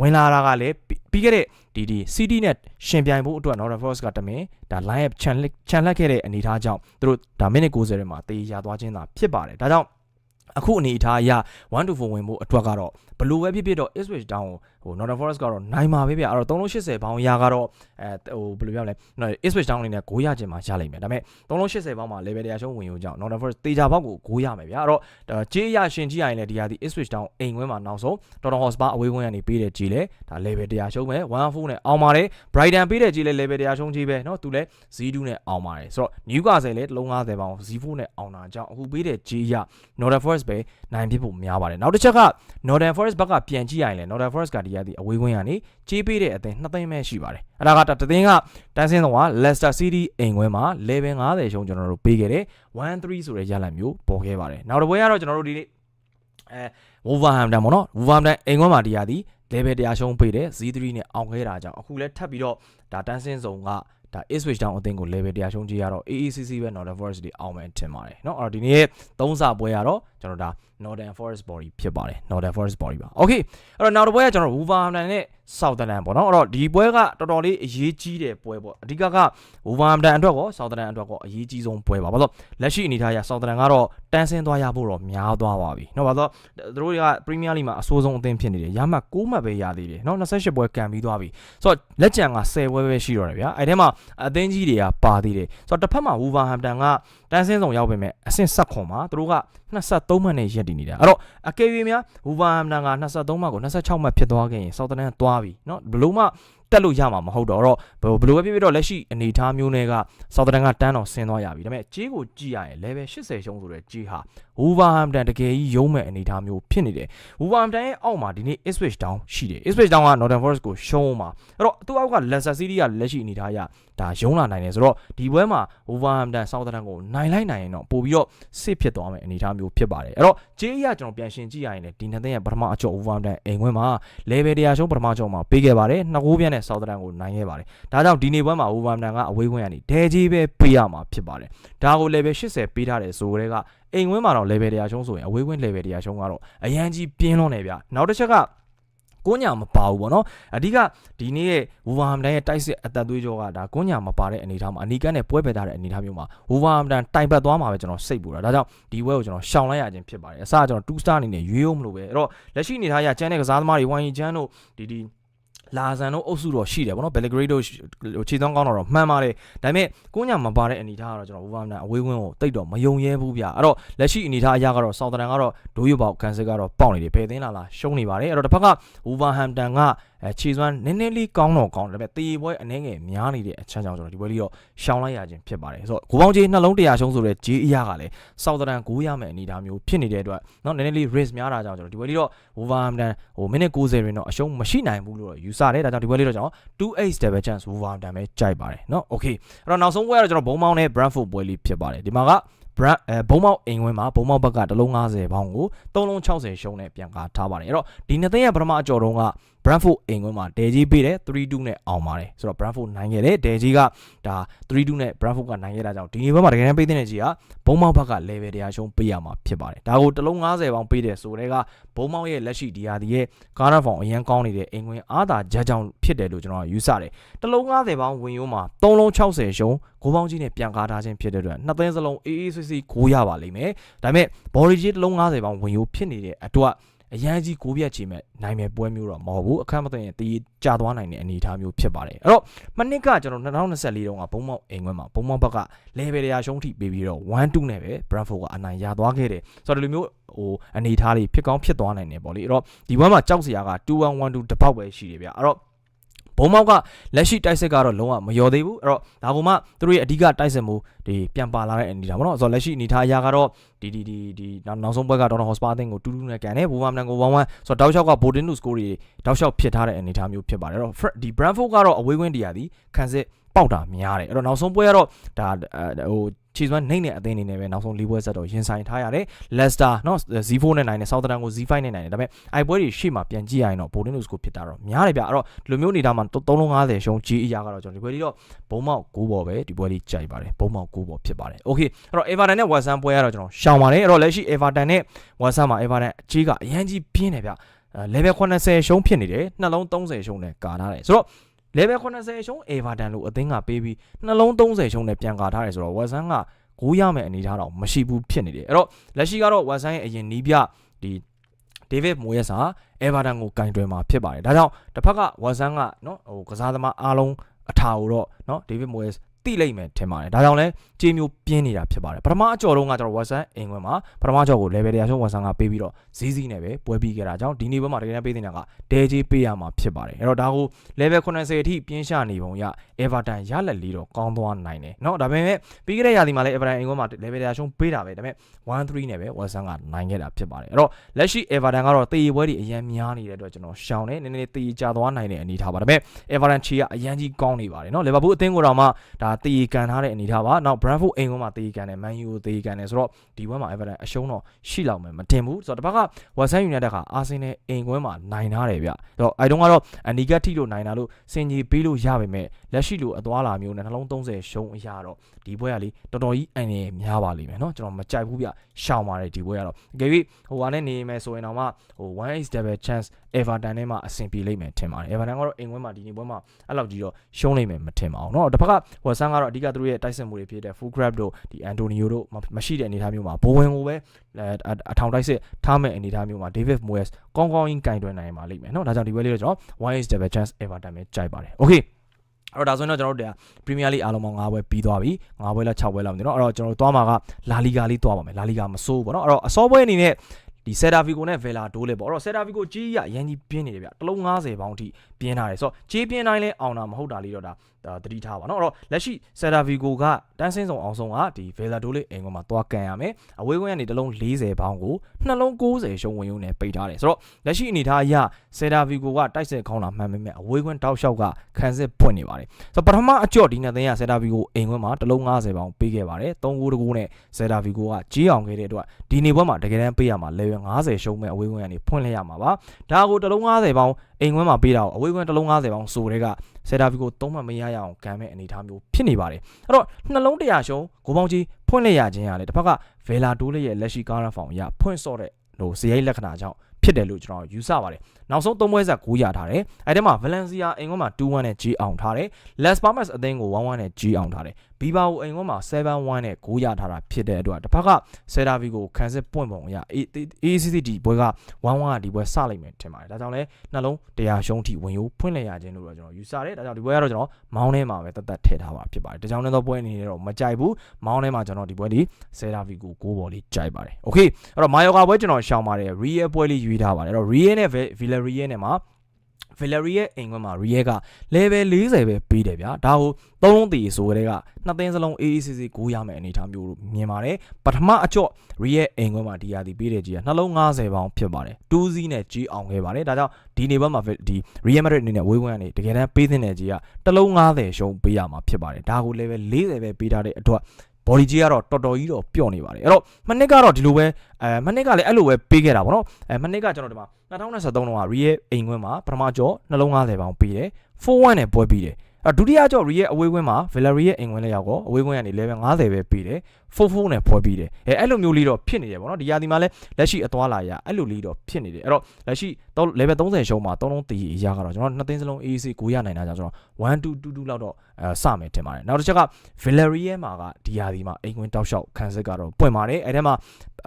ဝင်လာတာကလည်းပြီးခဲ့တဲ့ဒီဒီ CD နဲ့ရှင်ပြိုင်ဖို့အတွက် Northern Forest ကတမင်ဒါ line up ချန်လက်ချန်လက်ခဲ့တဲ့အနေအထားကြောင့်သူတို့ဒါမိနစ်90ထဲမှာတေးရသွားခြင်းသာဖြစ်ပါတယ်ဒါကြောင့် အခုအနေအထားအရ1 to 4ဝင်ဖို့အတွက်ကတော့ဘလို့ပဲဖြစ်ဖြစ်တော့ Ipswich Town ကို ဟို Northern Forest ကတော့နိုင်မှာပဲဗျအဲ့တော့380ဘောင်းရကတော့အဲဟိုဘယ်လိုပြောလဲ Ipswich Town အနေနဲ့9ရခြင်းမှာရလိမ့်မယ်ဒါပေမဲ့380ဘောင်းမှာ level 100ရှုံးဝင်ယူကြအောင် Northern Forest တေချာဘောက်ကို9ရမယ်ဗျအဲ့တော့ကြေးရရှင်ကြီးရရင်လည်းဒီဟာဒီ Ipswich Town အိမ်ခွင်းမှာနောက်ဆုံး Tottenham Hotspur အဝေးခွင်းကနေပေးတဲ့ကြီးလဲဒါ level 100ရှုံးမယ်1-4နဲ့အောင်ပါတယ် Brighton ပေးတဲ့ကြီးလဲ level 100ရှုံးကြီးပဲเนาะသူလဲ0-2နဲ့အောင်ပါတယ်ဆိုတော့ Newcastle လဲ350ဘောင်း0-4နဲ့အောင်တာကြောင့်အခုပေးတဲ့ကြီးရ Northern Forest ပဲနိုင်ဖြစ်ဖို့များပါတယ်နောက်တစ်ချက်က Northern Forest ဘက်ကပြန်ကြည့်ရရင်လဲ Northern Forest ကဒီ ရသည်အဝေးခွင်းကနေကြေးပေးတဲ့အသင်းနှစ်သိန်းပဲရှိပါတယ်အဲ့ဒါကတသင်းကတန်းစင်းဆုံးက Leicester City အိမ်ခွင်းမှာ11 50ရှုံးကျွန်တော်တို့ပေးခဲ့တယ်1-3ဆိုတဲ့ရလဒ်မျိုးပေါ်ခဲ့ပါတယ်နောက်တစ်ပွဲကတော့ကျွန်တော်တို့ဒီနေ့အဲ Wolverhampton ပေါ့နော် Wolverhampton အိမ်ခွင်းမှာဒီရသည် level 100ရှုံးပေးတယ်0-3နဲ့အောင်ခဲ့တာကြောင့်အခုလဲထပ်ပြီးတော့ဒါတန်းစင်းဆုံးက ဒါ Ipswich Town အသင်းကို level 100ရှုံးကြည့်ရတော့ AACC ပဲ Northern Forest ဒီအောင်မယ်ထင်ပါတယ်เนาะအဲ့တော့ဒီနေ့သုံးစာပွဲရတော့ကျွန်တော်ဒါ Northern Forest body ဖြစ်ပါတယ် Northern Forest body ပါ Okay အဲ့တော့နောက်တစ်ပွဲကကျွန်တော် Wolverhampton နဲ့ ဆောက်တလန်ပေါ့နော်အဲ့တော့ဒီပွဲကတော်တော်လေးအရေးကြီးတဲ့ပွဲပေါ့အဓိကကဝူဗာမ်တန်အတွက်ကောဆောက်တလန်အတွက်ကောအရေးကြီးဆုံးပွဲပါဘာလို့လက်ရှိအနေထားအရဆောက်တလန်ကတော့တန်းဆင်းသွားရဖို့တော့များသွားပါပြီနော်ဘာလို့သူတို့တွေကပရီးမီးယားလိမှာအဆိုးဆုံးအသင်းဖြစ်နေတယ်ရမှ6မှတ်ပဲရသေးတယ်နော်28ပွဲကန်ပြီးသွားပြီဆိုတော့လက်ကျန်က10ပွဲပဲရှိတော့တယ်ဗျာအဲ့ထဲမှာအသင်းကြီးတွေကပါသေးတယ်ဆိုတော့တစ်ဖက်မှာဝူဗာဟမ်တန်ကတန်းဆင်းဆောင်ရောက်ပေမဲ့အဆင့်ဆက်ခွန်မှာသူတို့က23မှတ်နဲ့ရက်တည်နေတာအဲ့တော့အကယ်၍များ Wolverhampton က23မှတ်ကို26မှတ်ဖြစ်သွားခဲ့ရင် Southampton သွားပြီเนาะဘလို့မှ တက်လို့ရမှာမဟုတ်တော့တော့ဘယ်လိုပဲဖြစ်ဖြစ်တော့လက်ရှိအနေအထားမျိုးတွေက Southampton ကတန်းတော်ဆင်းသွားရပြီဒါပေမဲ့ကြီးကိုကြည့်ရရင် level 80ရှုံးဆိုတဲ့ကြီးဟာ Wolverhampton တကယ်ကြီးရုံးမဲ့အနေအထားမျိုးဖြစ်နေတယ် Wolverhampton ရဲ့အောက်မှာဒီနေ့ Ipswich Town ရှိတယ် Ipswich Town က Northern Forest ကိုရှုံးမှာအဲ့တော့သူ့အောက်က Leicester City ကလက်ရှိအနေအထားအရဒါရုံးလာနိုင်တယ်ဆိုတော့ဒီပွဲမှာ Wolverhampton Southampton ကိုနိုင်လိုက်နိုင်ရင်တော့ပို့ပြီးတော့စစ်ဖြစ်သွားမယ်အနေအထားမျိုးဖြစ်ပါတယ်အဲ့တော့ကြေးအရကျွန်တော်ပြန်ရှင်းကြည့်ရရင်လည်းဒီနှစ်သိန်းရဲ့ပထမအကျော် Wolverhampton အိမ်ခွင်းမှာ level 100ရှုံးပထမအကျော်မှာပေးခဲ့ပါတယ်နှစ်ကိုးပြန်းနဲ့ Southampton ကိုနိုင်ခဲ့ပါတယ်ဒါကြောင့်ဒီနေ့ပွဲမှာ Wolverhampton ကအဝေးခွင်းကနေဒဲကြီးပဲပေးရမှာဖြစ်ပါတယ်ဒါကို level 80ပေးထားတယ်ဆိုတဲ့ကအိမ်ခွင်းမှာတော့ level 100ရှုံးဆိုရင်အဝေးခွင်း level 100ရှုံးကတော့အရန်ကြီးပြင်းလွန်းနေဗျနောက်တစ်ချက်ကကိုညာမပါဘူးပေါ့နော်အဓိကဒီနေ့ရဲ့ဝူဗာဟမ်တန်ရဲ့တိုက်စစ်အသက်သွေးကြောကဒါကိုညာမပါတဲ့အနေအထားမှာအနီကန်နဲ့ပွဲပယ်ထားတဲ့အနေအထားမျိုးမှာဝူဗာဟမ်တန်တိုင်ပတ်သွားမှာပဲကျွန်တော်စိတ်ပူတာဒါကြောင့်ဒီပွဲကိုကျွန်တော်ရှောင်လိုက်ရခြင်းဖြစ်ပါတယ်အစကကျွန်တော်2 star အနေနဲ့ရွေးအောင်မလို့ပဲအဲ့တော့လက်ရှိအနေထားရကျန်တဲ့ကစားသမားတွေဝိုင်းရင်ချမ်းတို့ဒီဒီ လာဇန်တို့အုပ်စုတော့ရှိတယ်ဗောနော်ဘယ်လဂရိတ်တို့ခြေသွန်းကောင်းတော့မှန်ပါတယ်ဒါပေမဲ့ကိုညာမပါတဲ့အနေအထားကတော့ကျွန်တော်ဝူဗာဟမ်တန်အဝေးဝင်းကိုတိတ်တော့မယုံရဲဘူးဗျအဲ့တော့လက်ရှိအနေအထားအရကတော့ဆောက်တန်ကတော့ဒိုးရပေါက်ကန်စစ်ကတော့ပေါက်နေတယ်ဖယ်သိန်းလာလာရှုံးနေပါတယ်အဲ့တော့တစ်ဖက်ကဝူဗာဟမ်တန်က အဲခြေစွမ်းနည်းနည်းလေးကောင်းတော့ကောင်းတယ်ဒါပေမဲ့တေးပွဲအနှဲငယ်များနေတဲ့အချမ်းကြောင့်ကျွန်တော်ဒီပွဲလေးတော့ရှောင်လိုက်ရခြင်းဖြစ်ပါတယ်ဆိုတော့ကိုပေါင်းကြီးနှလုံး100ရှုံးဆိုတဲ့ဂျေးအရာကလည်းဆောက်တန်9ရမယ့်အနေအထားမျိုးဖြစ်နေတဲ့အတွက်เนาะနည်းနည်းလေး risk များတာကြောင့်ကျွန်တော်ဒီပွဲလေးတော့ Wolverhampton ဟိုမိနစ်90ရင်တော့အရှုံးမရှိနိုင်ဘူးလို့တော့ယူဆတယ်ဒါကြောင့်ဒီပွဲလေးတော့ကျွန်တော် 2-8 double chance Wolverhampton ပဲကြိုက်ပါတယ်เนาะ okay အဲ့တော့နောက်ဆုံးပွဲကတော့ကျွန်တော်ဘုံမောင်းနဲ့ Brentford ပွဲလေးဖြစ်ပါတယ်ဒီမှာက brand အဲဘုံမောက်အိမ်ဝင်းမှာဘုံမောက်ဘက်ကတလုံး90ပေါင်းကို3လုံး60ရှုံးနဲ့ပြန်ကားထားပါတယ်အဲ့တော့ဒီနှစ်သိန်းရဲ့ပထမအကြော်တုံးက Brentford အိမ်ဝင်းမှာဒယ်ကြီးပေးတယ်3-2နဲ့အောင်ပါတယ်ဆိုတော့ Brentford နိုင်ခဲ့တယ်ဒယ်ကြီးကဒါ3-2နဲ့ Brentford ကနိုင်ခဲ့တာကြောင့်ဒီနေ့ဘက်မှာတကယ်တမ်းပေးတဲ့ကြီးကဘုံမောက်ဘက်က level တရားရှုံးပေးရမှာဖြစ်ပါတယ်ဒါကိုတလုံး90ပေါင်းပေးတယ်ဆိုတဲ့ကဘုံမောက်ရဲ့လက်ရှိဒီဟာဒီရဲ့ကားနာဖောင်အရန်ကောင်းနေတဲ့အိမ်ဝင်းအားသာဂျက်ကြောင်ဖြစ်တယ်လို့ကျွန်တော်ယူဆတယ်တလုံး90ပေါင်းဝင်ရိုးမှာ3လုံး60ရှုံးကိုပေါင်းကြီးနဲ့ပြန်ကားထားခြင်းဖြစ်တဲ့အတွက်နှစ်သိန်းစလုံးအေးအေးဆေးဆေးကိုရပါလိမ့်မယ်ဒါပေမဲ့ body ကြီးတစ်လုံး90ပေါင်းဝင်ရိုးဖြစ်နေတဲ့အတွက် အရန်ကြီးကိုပြက်ချေမဲ့နိုင်မဲ့ပွဲမျိုးတော့မဟုတ်ဘူးအခက်မသိရင်တီးကြာသွားနိုင်တဲ့အနေအထားမျိုးဖြစ်ပါတယ်အဲ့တော့မနစ်ကကျွန်တော်2024တုန်းကဘုံမောက်အိမ်ခွဲမှာဘုံမောက်ဘက်က level တရားရှုံးထိပေးပြီးတော့1-2နဲ့ပဲ Brentford ကအနိုင်ရသွားခဲ့တယ်ဆိုတော့ဒီလိုမျိုးဟိုအနေအထားလေးဖြစ်ကောင်းဖြစ်သွားနိုင်တယ်ပေါ့လေအဲ့တော့ဒီဘက်မှာကြောက်စရာက2-1-1-2တစ်ပေါက်ပဲရှိတယ်ဗျအဲ့တော့ ဘုံမောက်ကလက်ရှိတိုက်စစ်ကတော့လုံးဝမလျော်သေးဘူးအဲ့တော့ဒါကမှသူတို့ရဲ့အဓိကတိုက်စစ်မှုဒီပြန်ပါလာတဲ့အနေထားပေါ့နော်ဆိုတော့လက်ရှိအနေထားအရာကတော့ဒီဒီဒီဒီနောက်နောက်ဆုံးဘက်ကဒေါ်နာဟော့စပါအသင်းကိုတူးတူးနဲ့ကန်တယ်ဘူမာမန်ကို1-1ဆိုတော့တောက်လျှောက်ကဘိုတင်နုစကိုတွေတောက်လျှောက်ဖြစ်ထားတဲ့အနေထားမျိုးဖြစ်ပါတယ်အဲ့တော့ဒီ Brentford ကတော့အဝေးဝင်းတရားသည်ခံစစ် ပေါက်တာများတယ်အဲ့တော့နောက်ဆုံးပွဲကတော့ဒါဟိုခြေစွမ်းနှိမ့်တဲ့အသင်းအနေနဲ့ပဲနောက်ဆုံးလေးပွဲဆက်တော့ရင်ဆိုင်ထားရတယ် Leicester เนาะ Z4 နဲ့နိုင်တယ် Southampton ကို Z5 နဲ့နိုင်တယ်ဒါပေမဲ့အိုက်ပွဲတွေရှေ့မှာပြန်ကြည့်ရရင်တော့ Bolton ကိုဖြစ်တာတော့များတယ်ဗျအဲ့တော့ဒီလိုမျိုးနေတာမှာ350ရှုံး G အရာကတော့ကျွန်တော်ဒီပွဲလေးတော့ဘုံမောက်6ပေါ်ပဲဒီပွဲလေးကြိုက်ပါတယ်ဘုံမောက်6ပေါ်ဖြစ်ပါတယ် Okay အဲ့တော့ Everton နဲ့ West Ham ပွဲကတော့ကျွန်တော်ရှောင်ပါတယ်အဲ့တော့လက်ရှိ Everton နဲ့ West Ham မှာ Everton အကြီးကအရန်ကြီးပြင်းတယ်ဗျ level 80ရှုံးဖြစ်နေတယ်နှလုံး30ရှုံးနဲ့ကာထားတယ်ဆိုတော့ level 80ရှုံး Everton လို့အသင်းကပေးပြီးနှလုံး30ရှုံးနဲ့ပြန်ကာထားတယ်ဆိုတော့ West Ham ကကိုးရမယ့်အနေအထားတော့မရှိဘူးဖြစ်နေတယ်အဲ့တော့လက်ရှိကတော့ West Ham ရဲ့အရင်နီးပြဒီ David Moyes ဟာ Everton ကိုကင်တွယ်မှာဖြစ်ပါတယ်ဒါကြောင့်တစ်ဖက်က West Ham ကနော်ဟိုကစားသမားအားလုံးအထာကိုတော့နော် David Moyes တိလိုက်မယ်ထင်ပါတယ်ဒါကြောင့်လဲကြေးမျိုးပြင်းနေတာဖြစ်ပါတယ်ပထမအကြော်တုန်းကကျွန်တော် Watson အင်္ဂွန်းမှာပထမအကြော်ကို level တရားဆုံး Watson ကပေးပြီးတော့ဇီးဇီးနဲ့ပဲပွဲပြီးခဲ့တာကြောင့်ဒီနေ့ဘက်မှာတကယ်တမ်းပေးနေတာကဒဲကြေးပေးရမှာဖြစ်ပါတယ်အဲ့တော့ဒါကို level 80အထိပြင်းရှနေပုံရ Everton ရလက်လေးတော့ကောင်းသွားနိုင်တယ်เนาะဒါပေမဲ့ပြီးခဲ့တဲ့ရာသီမှာလည်း Everton အင်္ဂွန်းမှာ level တရားဆုံးပေးတာပဲဒါပေမဲ့1-3နဲ့ပဲ Watson ကနိုင်ခဲ့တာဖြစ်ပါတယ်အဲ့တော့လက်ရှိ Everton ကတော့တေးပွဲတွေအရင်များနေတဲ့အတွက်ကျွန်တော်ရှောင်နေနည်းနည်းတေးကြသွားနိုင်တဲ့အနေထားပါဒါပေမဲ့ Everton ချီကအရန်ကြီးကောင်းနေပါတယ်เนาะ Liverpool အသင်းကိုတော့မှဒါ တေးကန်ထားတဲ့အနေထားပါနောက် Brentford အိမ်ကမှတေးကန်တယ် Man U ကိုတေးကန်တယ်ဆိုတော့ဒီဘက်မှာ Everton အရှုံးတော့ရှိလောက်မယ်မတင်ဘူးဆိုတော့တစ်ဘက်က West Ham United က Arsenal အိမ်ကွင်းမှာနိုင်ထားတယ်ဗျအဲ့တော့အဲတုန်းကတော့အနီကတ်ထိလို့နိုင်တာလို့စင်ကြီးပေးလို့ရပါမယ်လက်ရှိလိုအသွားလာမျိုးနဲ့နှလုံး30ရှုံးအရာတော့ဒီပွဲကလေတော်တော်ကြီးအန်နေများပါလိမ့်မယ်เนาะကျွန်တော်မကြိုက်ဘူးဗျရှောင်ပါတယ်ဒီပွဲကတော့အကယ်၍ဟိုကနေနေမယ်ဆိုရင်တော့မှဟို 1x double chance Everton နဲ့မှအဆင်ပြေလိမ့်မယ်ထင်ပါတယ် Everton ကတော့အိမ်ကွင်းမှာဒီနေ့ပွဲမှာအဲ့လောက်ကြီးတော့ရှုံးလိမ့်မယ်မထင်ပါဘူးเนาะတစ်ဖက်က West Ham ကတော့အဓိကသူတို့ရဲ့တိုက်စစ်မှုတွေဖြစ်တဲ့ Full Grab တို့ဒီ Antonio တို့မရှိတဲ့အနေအထားမျိုးမှာဘိုးဝင်ကိုပဲအထောင်တိုက်စစ်ထားမဲ့အနေအထားမျိုးမှာ David Moyes ကောင်းကောင်းကြီးကင်တွယ်နိုင်ပါလိမ့်မယ်เนาะဒါကြောင့်ဒီပွဲလေးတော့ကျွန်တော် 1x double chance Everton ပဲကြိုက်ပါတယ် Okay အဲ့တော့ဒါဆိုရင်တော့ကျွန်တော်တို့ပရီးမီးယားလိအားလုံးပေါင်း9ပွဲပြီးသွားပြီ9ပွဲလား6ပွဲလားမသိတော့အဲ့တော့ကျွန်တော်တို့သွားမှာကလာလီဂါလေးသွားပါမယ်လာလီဂါမစိုးဘူးပေါ့နော်အဲ့တော့အစောပွဲအနေနဲ့ဒီဆယ်ဒါဗီကိုနဲ့ဗယ်လာဒိုးလေပေါ့အဲ့တော့ဆယ်ဒါဗီကိုကြီးရအရန်ကြီးပြင်းနေတယ်ဗျတလုံး90ပေါင်းအထိ ပြင်းထားတယ်ဆိုတော့ကြီးပြင်းတိုင်းလဲအောင်တာမဟုတ်တာလေးတော့ဒါတတိထားပါနော်အဲ့တော့လက်ရှိဆယ်ဒါဗီကိုကတန်းစင်းဆောင်အောင်ဆုံးကဒီဗယ်လာဒိုးလေအင်ကွန်မှာသွားကန်ရမယ်အဝေးကွင်းကနေတလုံး40ပေါင်းကိုနှလုံး90ရှုံးဝင်ရုံနဲ့ပိတ်ထားတယ်ဆိုတော့လက်ရှိအနေထားအရဆယ်ဒါဗီကိုကတိုက်စစ်ခေါင်းလာမှန်ပေမဲ့အဝေးကွင်းတောက်လျှောက်ကခံစစ်ပွင့်နေပါတယ်ဆိုတော့ပထမအကြော့ဒီနှစ်သိန်းရဆယ်ဒါဗီကိုအင်ကွင်းမှာတလုံး90ပေါင်းပေးခဲ့ပါတယ်3ကိုတကူနဲ့ဆယ်ဒါဗီကိုကကြီးအောင်ခဲ့တဲ့အတွက်ဒီနေပွဲမှာတကယ်တမ်းပေးရမှာ level 50ရှုံးမဲ့အဝေးကွင်းကနေဖွင့်လိုက်ရမှာပါဒါကိုတလုံး90ပေါင်းအိမ်ခွင်းမှာပေးတာကိုအဝေးခွင်းတစ်လုံး90ပေါင်းဆိုတဲ့ကဆယ်တာဗီကိုသုံးမှမရရအောင်ဂမ်းမဲ့အနေအထားမျိုးဖြစ်နေပါတယ်အဲ့တော့နှလုံးတရာရှုံးဂိုးပေါင်းကြီးဖွင့်လိုက်ရခြင်းရလေတစ်ဖက်ကဗေလာတိုးလေးရဲ့လက်ရှိကားရဖောင်ရဖွင့်စော့တဲ့ဟိုဇယိုက်လက္ခဏာကြောင့်ဖြဖြစ်တယ်လို့ကျွန်တော်ယူဆပါတယ်နောက်ဆုံးသုံးပွဲဆက်9ရထားတယ်အဲဒီမှာ Valencia အိမ်ကွန်းမှာ2-1နဲ့ G အောင်ထားတယ် Las Palmas အသင်းကို1-1နဲ့ G အောင်ထားတယ်ဘီဘာကိုအိမ်ကွန်းမှာ7-1နဲ့9ရထားတာဖြစ်တဲ့အတွက်တစ်ဖက်ကဆယ်ဒါဗီကိုခန်းစစ်ပွင့်ပုံအရ ACC ဒီပွဲက1-1ကဒီပွဲစလိုက်မယ်ထင်ပါတယ်ဒါကြောင့်လဲနှလုံးတရားရှုံးထိဝင်ရိုးဖွင့်လိုက်ရခြင်းလို့တော့ကျွန်တော်ယူဆတယ်ဒါကြောင့်ဒီပွဲကတော့ကျွန်တော်မောင်းထဲမှာပဲတတ်တတ်ထည့်ထားပါဖြစ်ပါတယ်ဒါကြောင့်လည်းတော့ပွဲအနေနဲ့တော့မကြိုက်ဘူးမောင်းထဲမှာကျွန်တော်ဒီပွဲဒီဆယ်ဒါဗီကို6ဘော်လေးကြိုက်ပါတယ်โอเคအဲ့တော့မာယောကာပွဲကျွန်တော်ရှောင်ပါတယ် Real ပွဲလေးယူထားပါတယ်အဲ့တော့ Real နဲ့ Villarreal နဲ့မှာ Villarreal အိမ်ခွန်းမှာ Real က level 40ပဲပေးတယ်ဗျာဒါကိုသုံးလုံးတည်ဆိုကြတဲ့ကနှစ်သင်းစလုံး AACC 9ရမယ်အနေထားမျိုးလို့မြင်ပါတယ်ပထမအကျော့ Real အိမ်ခွန်းမှာဒီရာဒီပေးတယ်ကြီးကနှလုံး90ပေါင်းဖြစ်ပါတယ်2စီးနဲ့ကြီးအောင်ခဲ့ပါတယ်ဒါကြောင့်ဒီနေဘက်မှာဒီ Real Madrid အနေနဲ့ဝေးဝန်းကနေတကယ်တမ်းပေးသင့်တဲ့ကြီးကတစ်လုံး90ရှုံးပေးရမှာဖြစ်ပါတယ်ဒါကို level 40ပဲပေးထားတဲ့အတွက် body ကြီးကတော့တော်တော်ကြီးတော့ပျော့နေပါတယ်အဲ့တော့မနစ်ကတော့ဒီလိုပဲအဲမနစ်ကလည်းအဲ့လိုပဲပေးခဲ့တာဗောနော်အဲမနစ်ကကျွန်တော်ဒီမှာ2023တုန်းက Real အိမ်ခွင်းမှာပထမကျော်နှလုံး90ပေါင်ပေးတယ်4-1နဲ့ပွဲပြီးတယ်အဲ့ ဒုတိယကျော် Real အဝေးခွင်းမှာ Villarreal အိမ်ခွင်းလည်းရောက်တော့အဝေးခွင်းကနေ level 50ပဲပေးတယ်4-4နဲ့ပွဲပြီးတယ်အဲအဲ့လိုမျိုးလေးတော့ဖြစ်နေတယ်ဗောနော်ဒီရာဒီမှာလည်းလက်ရှိအသွားလာရအဲ့လိုလေးတော့ဖြစ်နေတယ်အဲ့တော့လက်ရှိ level 30ရှုံးမှာ3လုံးတည်အရာကတော့ကျွန်တော်နှစ်သိန်းစလုံး AAC 9ရနိုင်တာကြောင့်ကျွန်တော်1-2-2-2လောက်တော့အဲစမယ်ထင်ပါတယ်နောက်တစ်ချက်က Villarreal မှာကဒီရာဒီမှာအိမ်ခွင်းတောက်လျှောက်ခံစစ်ကတော့ပွင့်ပါတယ်အဲ့ထဲမှာ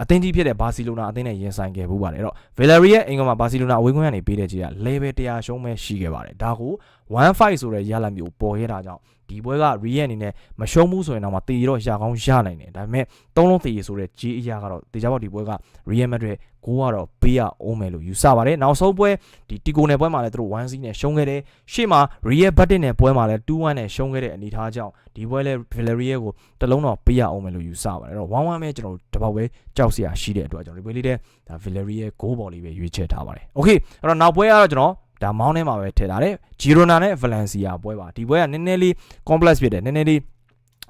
အသင်းကြီးဖြစ်တဲ့ဘာစီလိုနာအသင်းနဲ့ရင်ဆိုင်ခဲ့ဘူးပါတယ်အဲ့တော့ Villarreal အိမ်ခွင်းမှာဘာစီလိုနာအဝေးခွင်းကနေပေးတဲ့ကြီးက level 100ရှုံးမဲ့ရှိခဲ့ပါတယ်ဒါကို 1-5ဆိုတဲ့ရလဒ်မျိုးပေါ်ခဲ့တာကြောင့်ဒီပွဲက Real အနေနဲ့မရှုံးဘူးဆိုရင်တော့မတည်တော့ရကောင်းရနိုင်တယ်ဒါပေမဲ့သုံးလုံးတည်ဆိုတဲ့ G အရာကတော့တေချာပေါက်ဒီပွဲက Real Madrid ကိုကတော့ပေးရအောင်မယ်လို့ယူဆပါတယ်နောက်ဆုံးပွဲဒီတီကိုနယ်ပွဲမှာလည်းသူတို့1-0နဲ့ရှုံးခဲ့တယ်ရှေ့မှာ Real Betis နဲ့ပွဲမှာလည်း2-1နဲ့ရှုံးခဲ့တဲ့အနေအထားကြောင့်ဒီပွဲလဲ Villarreal ကိုတလုံးတော့ပေးရအောင်မယ်လို့ယူဆပါတယ်အဲ့တော့1-1ပဲကျွန်တော်တို့တပေါက်ပဲကြောက်စရာရှိတဲ့အတွက်ကျွန်တော်ဒီပွဲလေးတဲ့ဒါ Villarreal ဂိုးဘော်လေးပဲရွေးချယ်ထားပါတယ် Okay အဲ့တော့နောက်ပွဲကတော့ကျွန်တော် ဒါမောင်းထဲမှာပဲထည့်ထားတယ်ဂျီရိုနာနဲ့ဗလန်စီယာပွဲပါဒီပွဲကနည်းနည်းလေး complex ဖြစ်တယ်နည်းနည်းလေး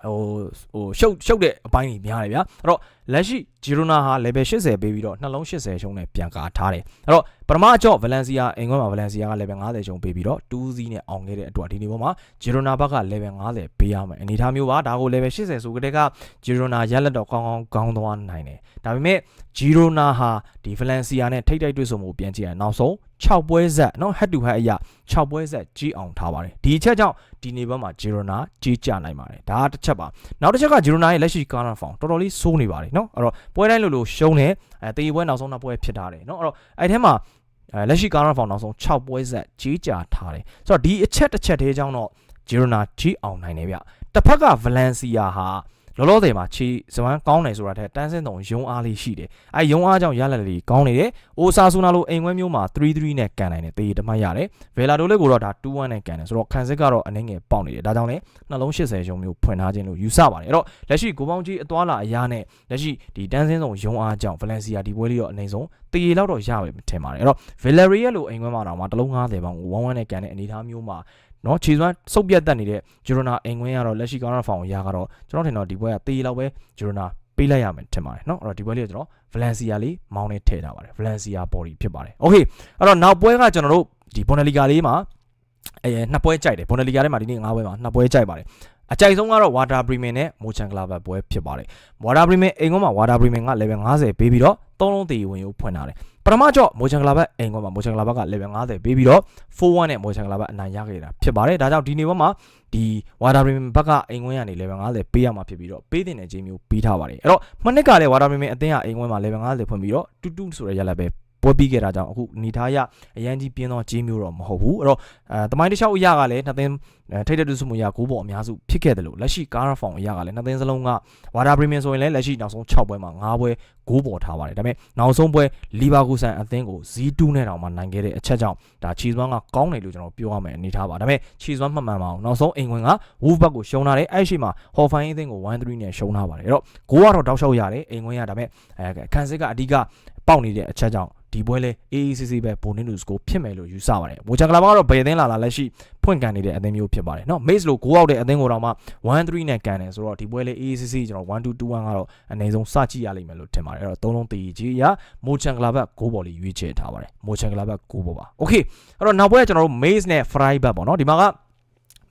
ဟိုဟိုရှုပ်ရှုပ်တဲ့အပိုင်းကြီးများတယ်ဗျာအဲ့တော့လက်ရှိဂျီရိုနာဟာ level 80ပေးပြီးတော့နှလုံး80ရှုံးနဲ့ပြန်ကာထားတယ်အဲ့တော့ပထမအကျော့ဗလန်စီယာအင်္ဂွန်းမှာဗလန်စီယာက level 50ရှုံးပေးပြီးတော့2စီးနဲ့အောင်ခဲ့တဲ့အတွက်ဒီနေ့ပေါ်မှာဂျီရိုနာဘက်က level 50ပေးရမယ်အနေထားမျိုးပါဒါကို level 80ဆိုကြတဲ့ကဂျီရိုနာရက်လက်တော့ကောင်းကောင်းကောင်းသွားနိုင်တယ်ဒါပေမဲ့ဂျီရိုနာဟာဒီဗလန်စီယာနဲ့ထိတ်တိုက်တွေ့ဆုံမှုပြန်ကြည့်ရအောင်နောက်ဆုံး6ပွဲဆက်เนาะ head to head အရာ6ပွဲဆက်ကြီးအောင်ထားပါတယ်ဒီအချက်ကြောင့်ဒီနေ့ဘက်မှာဂျီရိုနာကြီးကြနိုင်ပါတယ်ဒါတစ်ချက်ပါနောက်တစ်ချက်ကဂျီရိုနာရဲ့လက်ရှိကာနာဖောင်တော်တော်လေးစိုးနေပါတယ်เนาะ าะနော်အဲ့တော့ပွဲတိုင်းလို့လို့ရှုံးတယ်အဲတေးပွဲနောက်ဆုံးနောက်ပွဲဖြစ်တာတယ်နော်အဲ့တော့အဲ့ထဲမှာအဲလက်ရှိကာနာဖောင်နောက်ဆုံး6ပွဲဆက်ကြီးကြာထားတယ်ဆိုတော့ဒီအချက်တစ်ချက်သေးအကြောင်းတော့ဂျီရိုနာကြီးအောင်နိုင်တယ်ဗျတစ်ဖက်ကဗလန်စီယာဟာ လောလောဆယ်မှာခြေစဝမ်းကောင်းတယ်ဆိုတာထက်တန်းစင်းတုံယုံအားလေးရှိတယ်အဲယုံအားကြောင့်ရလက်လေးကောင်းနေတယ်အိုဆာဆူနာလိုအိမ်ခွဲမျိုးမှာ3-3နဲ့ကန်နိုင်တယ်တေးတမတ်ရတယ်ဗေလာတိုလေးကိုတော့ဒါ2-1နဲ့ကန်တယ်ဆိုတော့ခံစစ်ကတော့အနှင်းငယ်ပေါက်နေတယ်ဒါကြောင့်လည်းနှလုံး80ယုံမျိုးဖွင့်ထားခြင်းလို့ယူဆပါတယ်အဲ့တော့လက်ရှိကိုပေါင်းကြီးအသွာလာအရာနဲ့လက်ရှိဒီတန်းစင်းတုံယုံအားကြောင့်ဗလန်စီယာဒီပွဲလေးတော့အနိုင်ဆုံးတေးလောက်တော့ရမယ်ထင်ပါတယ်အဲ့တော့ Villarreal လိုအိမ်ခွဲမှာတော့မှတလုံး90ပေါင်ကို1-1နဲ့ကန်တဲ့အနေအထားမျိုးမှာ နော်ခြေစွမ်းစုပ်ပြတ်တက်နေတဲ့ဂျီရိုနာအိမ်ခွင်းကတော့လက်ရှိကောင်းရဖောင်ရကတော့ကျွန်တော်ထင်တော့ဒီပွဲကတေးလောက်ပဲဂျီရိုနာပေးလိုက်ရမယ်ထင်ပါတယ်နော်အဲ့တော့ဒီပွဲလေးကိုကျွန်တော် Valencia လေးမောင်းနေထည့်ထားပါတယ် Valencia body ဖြစ်ပါတယ် Okay အဲ့တော့နောက်ပွဲကကျွန်တော်တို့ဒီ Bundesliga လေးမှာအဲနှစ်ပွဲကြိုက်တယ် Bundesliga ထဲမှာဒီနေ့၅ပွဲမှာနှစ်ပွဲကြိုက်ပါတယ် အကြိုက်ဆုံးကတော့ Water Bremen နဲ့ Mönchengladbach ပွဲဖြစ်ပါတယ် Water Bremen အိမ်ကမှာ Water Bremen က level 50ပေးပြီးတော့သုံးလုံးတည်ဝင်ကိုဖွင့်ထားတယ်ပထမကြော့မိုချန်ကလာဘတ်အိမ်ကမှာမိုချန်ကလာဘတ်က level 50ပေးပြီးတော့4-1နဲ့မိုချန်ကလာဘတ်အနိုင်ရခဲ့တာဖြစ်ပါတယ်ဒါကြောင့်ဒီနေ့ဘက်မှာဒီဝါတာပရီမင်ဘက်ကအိမ်ဝင်ကနေ level 50ပေးရမှာဖြစ်ပြီးတော့ပေးတင်တဲ့ခြင်းမျိုးပေးထားပါတယ်အဲ့တော့မနစ်ကလည်းဝါတာပရီမင်အသင်းကအိမ်ဝင်မှာ level 50ဖွင့်ပြီးတော့တူတူဆိုတဲ့ရလက်ပဲ ပွဲပြီးခဲ့တာကြောင့်အခုနေသားရအရန်ကြီးပြင်းသောဂျင်းမျိုးတော့မဟုတ်ဘူးအဲ့တော့အဲတမိုင်းတစ်လျှောက်အရာကလည်းနှစ်သင်းထိတ်တဲ့တူစုမှုရ9ပေါ်အများစုဖြစ်ခဲ့တယ်လို့လက်ရှိကားဖောင်အရာကလည်းနှစ်သင်းစလုံးကဝါတာပရီမင်ဆိုရင်လည်းလက်ရှိနောက်ဆုံး6ပွဲမှာ9ပွဲ9ပေါ်ထားပါတယ်ဒါပေမဲ့နောက်ဆုံးပွဲလီဗာပူးဆန်အသင်းကို Z2 နဲ့တောင်မှနိုင်ခဲ့တဲ့အချက်ကြောင့်ဒါချီစွမ်းကကောင်းတယ်လို့ကျွန်တော်ပြောရမယ်အနေထားပါဒါပေမဲ့ချီစွမ်းမှန်မှန်ပါအောင်နောက်ဆုံးအိမ်ဝင်က Wolf ဘက်ကိုရှုံးထားတယ်အဲ့ရှိမှာ Hoffenheim အသင်းကို1-3နဲ့ရှုံးထားပါတယ်အဲ့တော့ဂိုးကတော့တောက်လျှောက်ရတယ်အိမ်ဝင်ရဒါပေမဲ့အဲခန်းစစ်ကအဓိကပေါက်နေတဲ့အချက်ကြောင့် ဒီပွဲလဲ AACC ပဲဘိုနင်းလူစကိုဖြစ်မယ်လို့ယူဆပါတယ်။မိုချာကလာဘာကတော့ဘယ်အသင်းလာလာလက်ရှိဖွင့်ကန်နေတဲ့အသင်းမျိုးဖြစ်ပါတယ်နော်။ Maze လို့6အောက်တဲ့အသင်းကိုတော့မှ1-3နဲ့ကန်တယ်ဆိုတော့ဒီပွဲလဲ AACC ကျွန်တော်1-2-2-1ကတော့အနေဆုံးစကြည့်ရလိမ့်မယ်လို့ထင်ပါတယ်။အဲ့တော့သုံးလုံးတည်ကြီးရမိုချန်ကလာဘတ်6ဘော်လေးရွေးချယ်ထားပါတယ်။မိုချန်ကလာဘတ်6ဘော်ပါ။ Okay အဲ့တော့နောက်ပွဲကကျွန်တော်တို့ Maze နဲ့ Fry ဘတ်ပေါ့နော်။ဒီမှာက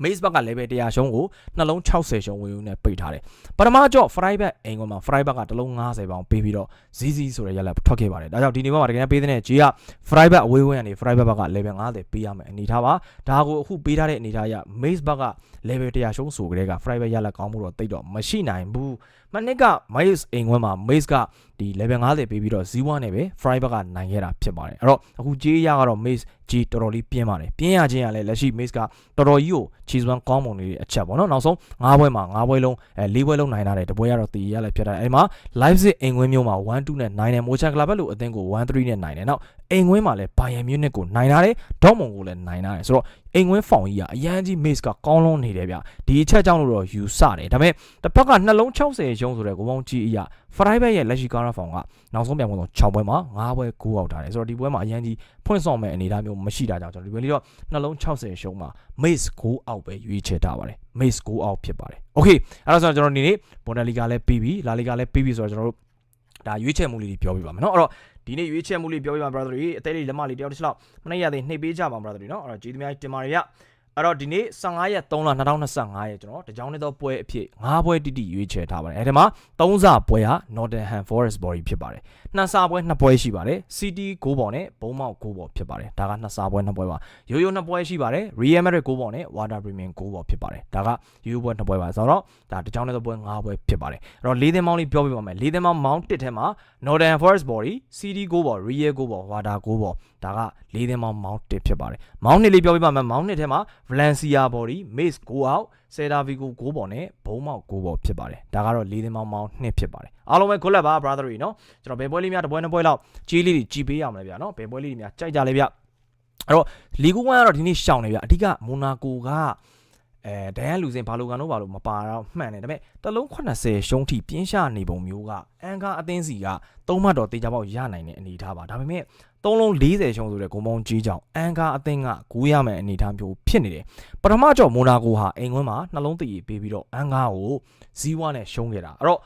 Mace ဘက်က level 100ရှုံးကိုနှလုံး60ရှုံးဝင်ဦးနဲ့ပိတ်ထားတယ်ပထမကြော့ fry back အိမ်ကွန်မှာ fry back ကတစ်လုံး90ပေါင်ပေးပြီးတော့ ZZ ဆိုတဲ့ရက်လက်ထွက်ခဲ့ပါတယ်ဒါကြောင့်ဒီနေ့မှာတကယ်ပေးတဲ့ကြီးက fry back အဝေးဝင်းကနေ fry back ဘက်က level 90ပေးရမယ်အနေထားပါဒါကိုအခုပေးထားတဲ့အနေထားအရ Mace ဘက်က level 100ရှုံးဆိုကြတဲ့က fry back ရက်လက်ကောင်းမှုတော့တိတ်တော့မရှိနိုင်ဘူး မနစ်က Mace အိမ်ကွန်မှာ Mace ကဒီ level 90ပေးပြီးတော့ Z1 နဲ့ပဲ fry back ကနိုင်ခဲ့တာဖြစ်ပါတယ်အဲ့တော့အခုကြေးရကတော့ Mace ကြီးတော်တော်လေးပြင်းပါတယ်ပြင်းရခြင်းကလည်းလက်ရှိ Mace ကတော်တော်ကြီးကိုခြေစွမ်းကောင်းမွန်နေတဲ့အချက်ပေါ့နော်နောက်ဆုံး၅ဘွဲမှာ၅ဘွဲလုံးအဲ၄ဘွဲလုံးနိုင်တာတယ်တပွဲကတော့တီရလည်းဖြစ်တာအဲ့မှာ live စစ်အိမ်ခွင်းမျိုးမှာ1 2နဲ့နိုင်တယ်မိုချန်ကလာဘက်လို့အသင်းကို1 3နဲ့နိုင်တယ်နောက် အိမ်ခွင်းမှာလည်းဘိုင်ယန်မြူနစ်ကိုနိုင်တာတယ်ဒေါ့မွန်ကိုလည်းနိုင်တာတယ်ဆိုတော့အိမ်ခွင်းဖောင်ကြီးကအရန်ကြီး Mace ကကောင်းလုံးနေတယ်ဗျဒီအချက်ကြောင့်လို့တော့ယူဆတယ်ဒါပေမဲ့တစ်ဖက်ကနှလုံး60ရုံးဆိုတဲ့ကိုပေါင်းကြီးအရာ Friday ဘက်ရဲ့လက်ရှိကားရဖောင်ကနောက်ဆုံးပြန်ဝင်တော့6ပွဲမှာ9ပွဲ9အောက်ထားတယ်ဆိုတော့ဒီပွဲမှာအရန်ကြီးဖွင့်ဆောင်မဲ့အနေအထားမျိုးမရှိတာကြောင့်ကျွန်တော်ဒီပွဲလေးတော့နှလုံး60ရှုံးမှာ Mace 9အောက်ပဲရွေးချယ်ထားပါတယ် Mace 9အောက်ဖြစ်ပါတယ် Okay အဲ့ဒါဆိုတော့ကျွန်တော်ဒီနေ့ Bundesliga လည်းပြီးပြီ La Liga လည်းပြီးပြီဆိုတော့ကျွန်တော်တို့ ဒါရွေးချယ်မှုလေးတွေပြောပြပါမယ်เนาะအဲ့တော့ဒီနေ့ရွေးချယ်မှုလေးပြောပြပါ brother တွေအသေးလေးလက်မလေးတယောက်တစ်ချက်လောက်မနေ့ရသေးနှိပ်ပေးကြပါ brother တွေเนาะအဲ့တော့ကျေးဇူးများတင်ပါတယ်ဗျ အဲ့တော့ဒီနေ့15ရက်3လ2025ရက်ကျွန်တော်တကြောင်နေသောပွဲအဖြစ်5ပွဲတိတိရွေးချယ်ထားပါတယ်အဲဒီမှာ3စာပွဲဟာ Nottingham Forest Body ဖြစ်ပါတယ်နှစ်စာပွဲနှစ်ပွဲရှိပါတယ် City 6ပေါ်နဲ့ဘုံမောက်6ပေါ်ဖြစ်ပါတယ်ဒါကနှစ်စာပွဲနှစ်ပွဲပါရိုးရိုးနှစ်ပွဲရှိပါတယ် Real Madrid 6ပေါ်နဲ့ Water Premium 6ပေါ်ဖြစ်ပါတယ်ဒါကရိုးရိုးပွဲနှစ်ပွဲပါဆိုတော့ဒါတကြောင်နေသောပွဲ5ပွဲဖြစ်ပါတယ်အဲ့တော့လေးသင်းမောင်းလေးပြောပြပါမယ်လေးသင်းမောင်းမောင်းတစ်ထဲမှာ Nottingham Forest Body City 6ပေါ် Real 6ပေါ် Water 6ပေါ်ဒါကလေးသင်းမောင်းမောင်းတစ်ဖြစ်ပါတယ်မောင်းနှစ်လေးပြောပြပါမယ်မောင်းနှစ်ထဲမှာ Valencia Body Mace 6အောက် Celta Vigo 6ပေါ်နဲ့ဘုံမောက်6ပေါ်ဖြစ်ပါတယ်ဒါကတော့လေးသင်းမောင်းမောင်းနှစ်ဖြစ်ပါတယ်အားလုံးပဲ good luck ပါ brother တွေနော်ကျွန်တော်ဘယ်ပွဲလေးများတစ်ပွဲနှစ်ပွဲလောက်ကြီးလေးတွေကြည်ပေးရမလဲဗျာနော်ဘယ်ပွဲလေးတွေများကြိုက်ကြလဲဗျအဲ့တော့လီဂူ1ကတော့ဒီနေ့ရှောင်နေဗျအဓိကမိုနာကိုက အဲဒိုင်ယန်လူစင်ဘာလိုကန်တော့ဘာလို့မပါတော့မှန်တယ်ဒါပေမဲ့တလုံး80ရှုံးထိပြင်းရှာနေပုံမျိုးကအန်ကာအသင်းစီကသုံးမှတ်တော်တေချာပေါက်ရနိုင်တဲ့အနေထားပါဒါပေမဲ့သုံးလုံး40ရှုံးဆိုတဲ့ဂုံပေါင်းကြီးကြောင်အန်ကာအသင်းကကူးရမယ်အနေထားမျိုးဖြစ်နေတယ်ပထမကြော့မိုနာကိုဟာအိမ်ကွင်းမှာနှလုံးတည်ပေးပြီးတော့အန်ကာကိုဇီဝနဲ့ရှုံးခဲ့တာအဲ့တော့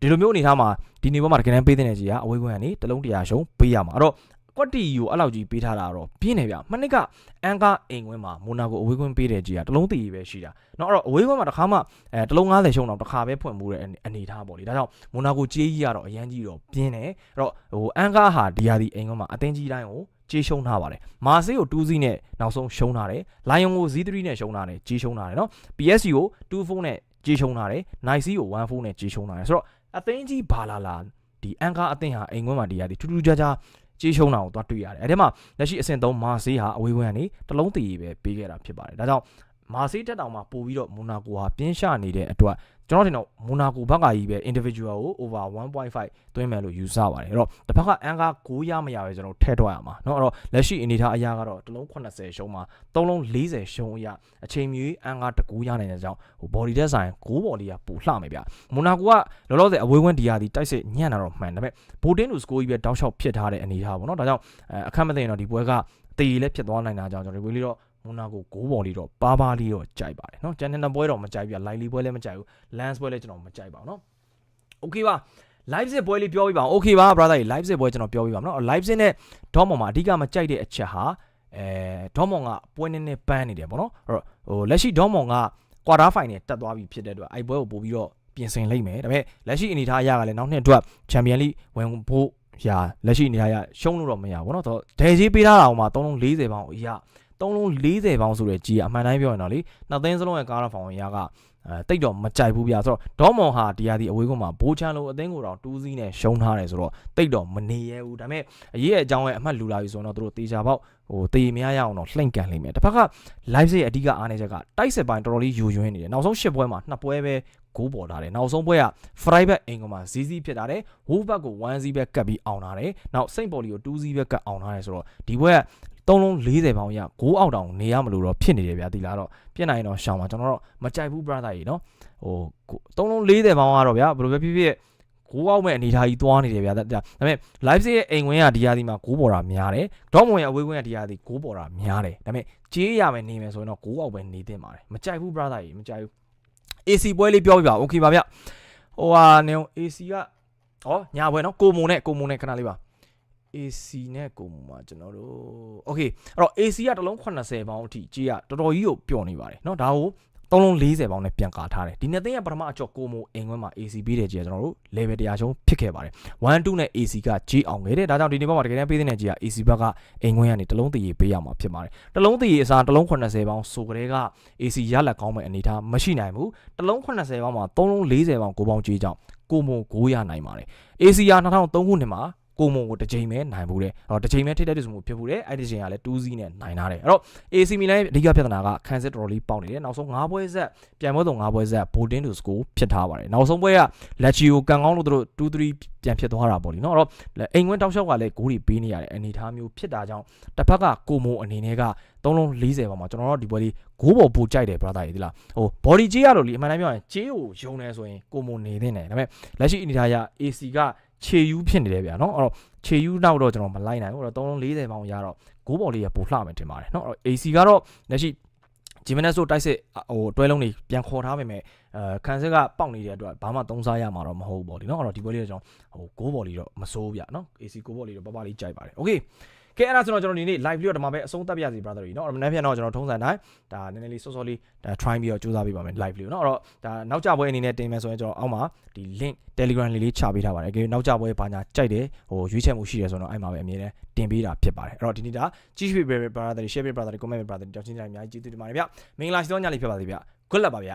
ဒီလိုမျိုးအနေထားမှာဒီနေပေါ်မှာတကယ်တမ်းပေးတဲ့ကြီးကအဝေးကွင်းကနေတလုံး100ရှုံးပေးရမှာအဲ့တော့ ကွက်တီယူအဲ့လောက်ကြီးပေးထားတာတော့ပြင်းနေဗျမနှစ်ကအန်ကာအိမ်ကွင်းမှာမိုနာကိုအဝေးကွင်းပေးတဲ့ကြီးကတလုံးတည်ပဲရှိတာเนาะအဲ့တော့အဝေးကွင်းမှာတစ်ခါမှအဲတလုံး90ရှုံးတော့တစ်ခါပဲဖွင့်မှုတဲ့အနေထားပေါ့လေဒါကြောင့်မိုနာကိုကြေးကြီးကတော့အရန်ကြီးတော့ပြင်းတယ်အဲ့တော့ဟိုအန်ကာဟာဒီယာဒီအိမ်ကွင်းမှာအတင်းကြီးတိုင်းကိုကြေးရှုံးထားပါတယ်မာဆေးကို2စီးနဲ့နောက်ဆုံးရှုံးထားတယ်လိုင်ယွန်ကို Z3 နဲ့ရှုံးထားတယ်ကြေးရှုံးထားတယ်เนาะ PSG ကို2 4နဲ့ကြေးရှုံးထားတယ် Nice ကို1 4နဲ့ကြေးရှုံးထားတယ်ဆိုတော့အသင်းကြီးဘာလာလာဒီအန်ကာအသင်းဟာအိမ်ကွင်းမှာဒီယာဒီထူးထူးခြားခြား ကြေးရှုံးတာကိုသွားတွေ့ရတယ်အဲဒီမှာလက်ရှိအဆင့်3မာဆေးဟာအဝေးကွင်းကနေတလုံးတည်ပဲပေးခဲ့တာဖြစ်ပါတယ်ဒါကြောင့်မာဆေးတက်တောင်မှာပို့ပြီးတော့မိုနာကိုဟာပြင်းရှနေတဲ့အတွက် ကျွန်တော်ထင်တော့မိုနာကိုဘက်ကကြီးပဲ individual ကို over 1.5သွင်းမယ်လို့ယူဆပါတယ်အဲ့တော့တစ်ဖက်ကအန်ကာ9ရမရပဲကျွန်တော်ထည့်ထွက်ရမှာเนาะအဲ့တော့လက်ရှိအနေထားအရာကတော့တစ်လုံး80ရှုံးမှာ3လုံး40ရှုံးအရာအချိန်မြွေးအန်ကာတကူရနိုင်တဲ့အကြောင်းဟို body တက်ဆိုင်9 body ကပူလှမယ်ဗျမိုနာကိုကလောလောဆယ်အဝေးဝင်းဒီယာဒီတိုက်စစ်ညံ့တာတော့မှန်ဒါပေမဲ့ဘိုတင်းလူစကိုကြီးပဲတောက်လျှောက်ဖြစ်ထားတဲ့အနေထားပေါ့เนาะဒါကြောင့်အခက်မသိရင်တော့ဒီပွဲကတည်လည်းဖြစ်သွားနိုင်တာကြောင့်ကျွန်တော်ဒီပွဲလေးတော့ မိုနာကို9ဘော်လေးတော့ပါပါလေးတော့ကြိုက်ပါတယ်เนาะကျန်တဲ့ပွဲတော့မကြိုက်ဘူးလိုက်လီပွဲလည်းမကြိုက်ဘူး lens ပွဲလည်းကျွန်တော်မကြိုက်ပါဘူးเนาะ okay ပါ live စစ်ပွဲလေးပြောပြပါအောင် okay ပါ brother ကြီး live စစ်ပွဲကျွန်တော်ပြောပြပါမယ်เนาะ live စစ်နဲ့ dortmund မှာအဓိကမကြိုက်တဲ့အချက်ဟာအဲ dortmund ကပွဲနေနေပန်းနေတယ်ပေါ့เนาะအဲ့တော့ဟိုလက်ရှိ dortmund က quarter final တက်သွားပြီဖြစ်တဲ့အတွက်အဲ့ပွဲကိုပို့ပြီးတော့ပြင်ဆင်လိုက်မယ်ဒါပေမဲ့လက်ရှိအနေထားအရကလည်းနောက်နှစ်အတွက် champion league ဝင်ဖို့ရာလက်ရှိအနေထားအရရှုံးလို့တော့မရဘူးเนาะတော့ဒယ်ကြီးပေးထားတာအောင်မှာ340ပေါင်အရာ 3လုံး40ပေါင်းဆိုတဲ့ကြီးကအမှန်တိုင်းပြောရင်တော့လေနှစ်သိန်းစလုံးရဲ့ကားရဖောင်ရကအဲတိတ်တော့မကြိုက်ဘူးဗျာဆိုတော့ဒေါမွန်ဟာဒီဟာဒီအဝေးကမှာဘိုးချန်လိုအသင်းကိုတော့2စီးနဲ့ရှုံးထားတယ်ဆိုတော့တိတ်တော့မနေရဘူးဒါပေမဲ့အရေးအကြောင်းရဲ့အမှတ်လူလာပြီဆိုတော့သူတို့တေချာပေါက်ဟိုတေမရရအောင်တော့လှိမ့်ကန်လိမ့်မယ်တစ်ဖက်က live ရဲ့အဓိကအားနည်းချက်ကတိုက်စစ်ပိုင်းတော်တော်လေးယူယွင်းနေတယ်နောက်ဆုံး၈ပွဲမှာနှစ်ပွဲပဲဂိုးပေါ်လာတယ်နောက်ဆုံးပွဲက fry back အင်ကမှာ ZZ ဖြစ်တာတယ် wolf back ကို1 0 back ကတ်ပြီးအောင်လာတယ်နောက်စိန့်ပေါ်လီကို2 0 back ကတ်အောင်လာတယ်ဆိုတော့ဒီပွဲက သုံးလုံး40ပေါင်ရ6အောက်တောင်နေရမလို့တော့ဖြစ်နေတယ်ဗျာဒီလားတော့ပြစ်နိုင်တော့ရှောင်းပါကျွန်တော်တော့မကြိုက်ဘူး brother ကြီးနော်ဟိုသုံးလုံး40ပေါင်ကတော့ဗျာဘယ်လိုပဲဖြစ်ဖြစ်6အောက်မဲ့အနေထားကြီးသွားနေတယ်ဗျာဒါပေမဲ့ live ရဲ့အိမ်ဝင်ကဒီယာဒီမှာ6ပေါ်တာများတယ်ဒေါမွန်ရဲ့အဝေးဝင်ကဒီယာဒီ6ပေါ်တာများတယ်ဒါပေမဲ့ကြေးရမယ်နေမယ်ဆိုရင်တော့6အောက်ပဲနေတင်ပါတယ်မကြိုက်ဘူး brother ကြီးမကြိုက်ဘူး AC ပွဲလေးပြောပြပါ okay ပါဗျဟိုဟာနေ AC ကဩညာပွဲနော်ကိုမုံနဲ့ကိုမုံနဲ့ခဏလေးပါ AC နဲ့ကိုမူမှာကျွန်တော်တို့ Okay အဲ့တော့ AC ကတစ်လုံး80ပေါင်းအထိကြီးကတော်တော်ကြီးကိုပျော်နေပါတယ်เนาะဒါကိုသုံးလုံး40ပေါင်းနဲ့ပြန်ကာထားတယ်ဒီနှစ်သိန်းကပထမအကျော်ကိုမိုအိမ်ခွဲမှာ AC ပေးတယ်ကြီးကကျွန်တော်တို့ level 100ချုံးဖြစ်ခဲ့ပါတယ်1 2နဲ့ AC ကကြီးအောင်ခဲ့တယ်ဒါကြောင့်ဒီနေ့ပေါ်မှာတကယ်တမ်းပေးတဲ့ကြီးက AC ဘက်ကအိမ်ခွဲကနေတစ်လုံးတရေပေးရမှာဖြစ်ပါတယ်တစ်လုံးတရေအစားတစ်လုံး80ပေါင်းဆိုကြတဲ့က AC ရလက်ကောင်းမဲ့အနေထားမရှိနိုင်ဘူးတစ်လုံး80ပေါင်းမှာ3လုံး40ပေါင်း9ပေါင်းကြီးကြောင့်ကိုမို9ရနိုင်ပါတယ် AC က2003ခုနှစ်မှာ ကိုမုံကိုတစ်ချိန်ပဲနိုင်ဘူးတဲ့အဲ့တော့တစ်ချိန်ပဲထိတဲ့တူမှုဖြစ်ဘူးတဲ့အဲ့ဒီချိန်ကလည်း2စီးနဲ့နိုင်ထားတယ်အဲ့တော့ AC Milan ရဲ့အဓိကပြဿနာကခံစစ်တော်တော်လေးပေါက်နေတယ်နောက်ဆုံး9ပွဲဆက်ပြန်ပွဲတော့9ပွဲဆက် Bolton to score ဖြစ်ထားပါတယ်နောက်ဆုံးပွဲက Lazio ကန်ကောင်းလို့သူတို့2-3ပြန်ဖြစ်သွားတာပေါ့လीเนาะအဲ့တော့အိမ်ဝင်တောက်လျှောက်ကလည်းဂိုးတွေပေးနေရတဲ့အနေအထားမျိုးဖြစ်တာကြောင့်တစ်ဖက်ကကိုမုံအနေနဲ့က3လုံး40ပါမှာကျွန်တော်တို့ဒီပွဲလေးဂိုးပေါ်ပူကြိုက်တယ် brother ကြီးဒီလားဟို body ကြေးရလို့လीအမှန်တမ်းပြောရင်ကြေးကိုယုံနေဆိုရင်ကိုမုံနေသင့်တယ်ဒါပေမဲ့လက်ရှိအနေအထားအရ AC က ခြေယူးဖြစ်နေတယ်ဗျာเนาะအဲ့တော့ခြေယူးနောက်တော့ကျွန်တော်မလိုက်နိုင်ဘူးအဲ့တော့3လုံး40ပေါင်ရတော့ဂိုးဘော်လေးကပိုလှမယ်ထင်ပါတယ်เนาะအဲ့တော့ AC ကတော့လက်ရှိဂျီမနက်ဆိုတိုက်စစ်ဟိုတွဲလုံးတွေပြန်ခေါ်ထားပေမဲ့အဲခန်းစစ်ကပေါက်နေတဲ့အတွက်ဘာမှသုံးစားရမှာတော့မဟုတ်ဘူးပေါ့ဒီเนาะအဲ့တော့ဒီပွဲလေးကကျွန်တော်ဟိုဂိုးဘော်လေးတော့မစိုးဗျာเนาะ AC ဂိုးဘော်လေးတော့ပပလေးကြိုက်ပါတယ် okay ကဲအဲ့ဒါဆိုတော့ကျွန်တော်ဒီနေ့ live လေးတော့ဒီမှာပဲအဆုံးသတ်ပြရစီ brother ကြီးเนาะအဲ့တော့မနေ့ပြန်တော့ကျွန်တော်ထုံးစံတိုင်းဒါနည်းနည်းလေးစောစောလေးဒါ try ပြီးတော့စူးစမ်းပေးပါမယ် live လေးကိုเนาะအဲ့တော့ဒါနောက်ကြပွဲအနေနဲ့တင်မယ်ဆိုရင်ကျွန်တော်အောက်မှာဒီ link telegram လေးလေးချပေးထားပါတယ်အကယ်နောက်ကြပွဲဘာညာကြိုက်တယ်ဟိုရွေးချယ်မှုရှိတယ်ဆိုတော့အဲ့မှာပဲအမြဲတမ်းတင်ပေးတာဖြစ်ပါတယ်အဲ့တော့ဒီနေ့ဒါကြည့်ရွေး brother တွေ share brother တွေ comment brother တွေကြောက်ချင်းကြိုင်အများကြီးကျေးဇူးတင်ပါတယ်ဗျမင်္ဂလာရှိသောညလေးဖြစ်ပါစေဗျ good luck ပါဗျ